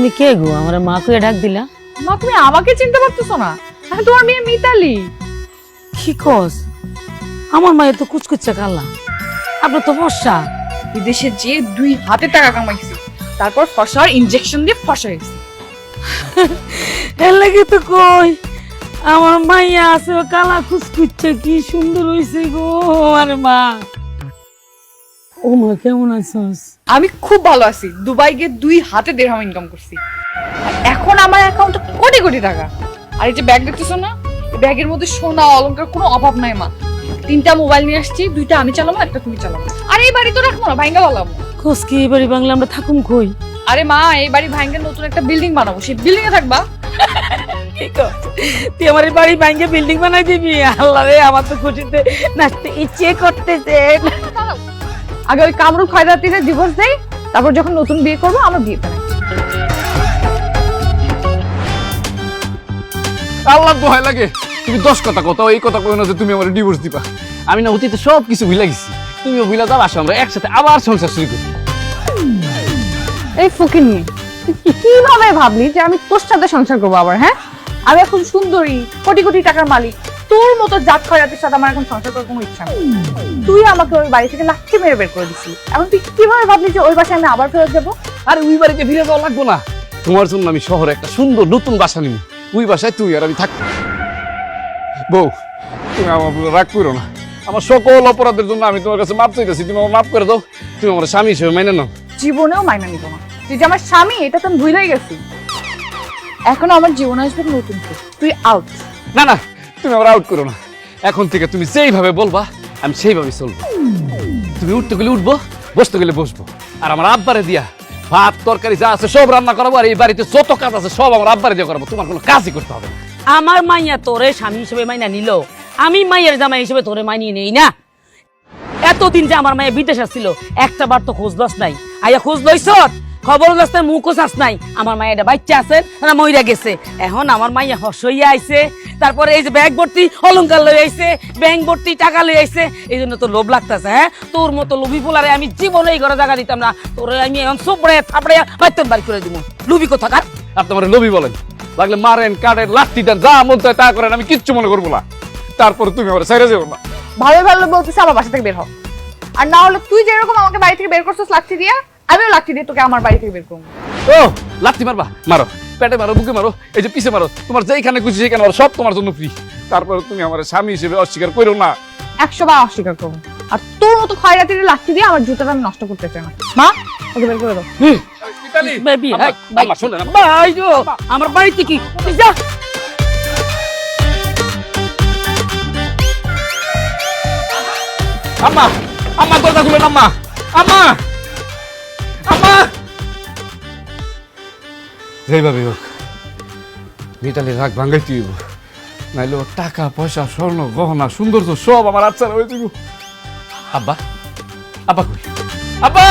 তুমি কে গো? আমার মা কুয়ে ডাক দিলা। মা তুমি আমাকে চিনতে পারতেছো না। আমি তোমার মেয়ে মিতালি। কি কস? আমার মায়ের তো কুচকুচে কালা। আপনার তো বর্ষা বিদেশে যে দুই হাতে টাকা কামাইছি তারপর ফসার ইনজেকশন দিয়ে ফসা গেছি। এর লাগে তো কই? আমার মাইয়া আছে কালা কুচকুচে কি সুন্দর হইছে গো আমার মা। ও মা কেমন আছস? আমি খুব ভালো আছি। দুবাই গিয়ে দুই হাতে দেড়হাম ইনকাম করছি। আর এখন আমার অ্যাকাউন্টে কোটি কোটি টাকা। আর এই যে ব্যাগ দেখতেছো না? এই ব্যাগের মধ্যে সোনা অলংকার কোনো অভাব নাই মা। তিনটা মোবাইল নিয়ে আসছি দুইটা আমি চালাবো একটা তুমি চালাবো। আর এই বাড়ি তো রাখব না ভাইঙ্গা বলাবো খোঁজ কি এবারে বাংলা আমরা থাকুম কই? আরে মা এই বাড়ি ভাঙ্গা নতুন একটা বিল্ডিং বানাবো। সেই বিল্ডিং এ থাকবা। তুই আমার এই বাড়ি ভাঙ্গে বিল্ডিং বানাই দিবি? আল্লাহ রে আমার তো খুশিতে নাচতে ইচ্ছে করতেছে। আগে ওই কামরু খয়রাতিতে ডিভোর্স দেই তারপর যখন নতুন বিয়ে করব আমার বিয়ে বানাই আল্লাহ দোহাই লাগে। তুমি দশ কথা কথা এই কথা কই না যে তুমি আমার ডিভোর্স দিবা। আমি না অতীতে সব কিছু ভুলে গেছি। তুমিও ভুলে যাও আসো আমরা একসাথে আবার সংসার শুরু করি। এই ফকিনি তুই কীভাবে ভাবলি যে আমি তোর সাথে সংসার করব আবার হ্যাঁ? আমি এখন সুন্দরী কোটি কোটি টাকার মালিক। তোর মতো জাত খয়রাতের সাথে আমার এখন সংসার করার কোনো ইচ্ছা নেই। তুই আমাকে ওই বাড়ি থেকে লাঠি মেরে বের করে দিছিস এখন তুই কীভাবে ভাবলি যে ওই বাসায় আমি আবার ফেরত যাব? আর ওই বাড়িতে ফিরে যাওয়া লাগবো না। তোমার জন্য আমি শহরে একটা সুন্দর নতুন বাসা নিব। ওই বাসায় তুই আর আমি থাকব। বউ তুমি আমার রাগ করো না। আমার সকল অপরাধের জন্য আমি তোমার কাছে মাপ চাইতেছি। তুমি আমার মাফ করে দাও। তুমি আমার স্বামী হিসেবে মেনে নাও। জীবনেও মাইনা নিব না। তুই যে আমার স্বামী এটা তো আমি ভুলেই গেছি। এখন আমার জীবনে আসবে নতুন তুই আউট না না তুমি আমার আউট করো না। এখন থেকে তুমি যেইভাবে বলবা, আমি সেইভাবে চলবো। তুমি উঠতে গেলে উঠবো, বসতে গেলে বসবো। আর আমার আব্বারে দিয়া ভাত, তরকারি যা আছে সব রান্না করাবো, আর এই বাড়িতে যত কাজ আছে সব আমার আব্বারে দিয়ে করাবো। তোমার কোনো কাজই করতে হবে আমার মাইয়া তোরে স্বামী হিসেবে মাইনা নিল। আমি মাইয়ের জামাই হিসেবে তোরে মানিয়ে নেই না। এতদিন যে আমার মায়ের বিদেশ আসছিল, একটা বার তো খোঁজ লস নাই। আইয়া খোঁজ লইছ খবর লস মুখও চাস নাই। আমার মায়ের একটা বাচ্চা আছে না মইরা গেছে। এখন আমার মাইয়া হস হইয়া আইছে। তারপরে এই যে ব্যাগ ভর্তি অলংকার লই আইছে ব্যাংক ভর্তি টাকা লই আইছে। এই জন্য তো লোভ লাগতেছে হ্যাঁ? তোর মতো লোভি পোলারে আমি জীবনে এই ঘরে জায়গা দিতাম না। তোরে আমি এখন সবড়ে থাপড়ে বাইতন বাড়ি করে দিব লুবি কোথা কার আপনি আমার লোভি বলেন। লাগলে মারেন কাটেন লাঠি দেন যা মন চায় তা করেন আমি কিচ্ছু মনে করব না। তারপরে তুমি আমার ছেড়ে যাব না। ভালো ভালো বলতেছে আমার বাসা থেকে বের হ আর না হলে তুই যেরকম আমাকে বাড়ি থেকে বের করছিস লাঠি দিয়া আমিও লাঠি দিয়ে তোকে আমার বাড়ি থেকে বের করব। ও লাঠি মারবা? মারো। পেটে মারো বুকে মারো। এই যে পিছে মারো। তোমার যেইখানে খুশি সেখানে মারো। সব তোমার জন্য ফ্রি তারপর তুমি আমার স্বামী হিসেবে অস্বীকার করো না। একশো বার অস্বীকার করব। আর তোর মতো খয়রাতির লাঠি দিয়ে আমার জুতাটা আমি নষ্ট করতে চাই না। মা ওকে বের করে দাও। আমার। বাড়িতে কি? যা। আম্মা আম্মা দরজা খুলেন আম্মা আম্মা। আম্মা। যেইভাবে হোক মিতালি রাগ ভাঙ্গাইতে হইব নাইলে ওর টাকা, পয়সা, স্বর্ণ, গহনা, সৌন্দর্য সব আমার আচ্ছা হয়ে যাব আব্বা আব্বা কই? আব্বা!